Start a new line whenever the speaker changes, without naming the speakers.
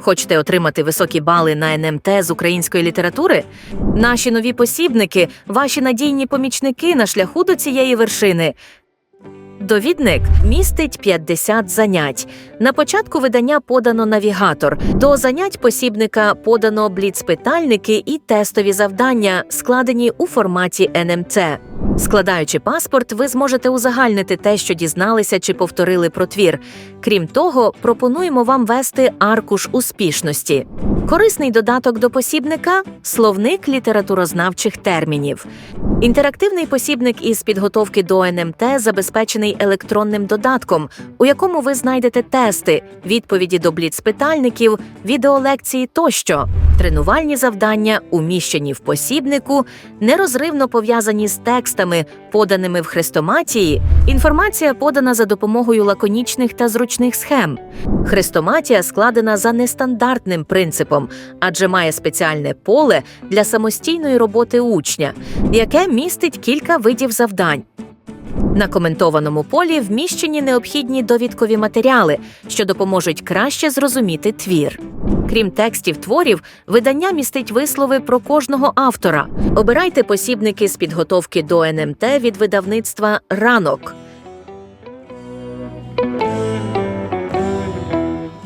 Хочете отримати високі бали на НМТ з української літератури? Наші нові посібники, ваші надійні помічники на шляху до цієї вершини. Довідник містить 50 занять. На початку видання подано навігатор. До занять посібника подано бліц-питальники і тестові завдання, складені у форматі НМЦ. Складаючи паспорт, ви зможете узагальнити те, що дізналися чи повторили про твір. Крім того, пропонуємо вам вести аркуш успішності. Корисний додаток до посібника словник літературознавчих термінів. Інтерактивний посібник із підготовки до НМТ забезпечений електронним додатком, у якому ви знайдете тести, відповіді до бліц-питальників, відеолекції тощо. Тренувальні завдання, уміщені в посібнику, нерозривно пов'язані з текстами, поданими в хрестоматії. Інформація подана за допомогою лаконічних та зручних схем. Хрестоматія складена за нестандартним принципом, адже має спеціальне поле для самостійної роботи учня, яке містить кілька видів завдань. На коментованому полі вміщені необхідні довідкові матеріали, що допоможуть краще зрозуміти твір. Крім текстів творів, видання містить вислови про кожного автора. Обирайте посібники з підготовки до НМТ від видавництва Ранок.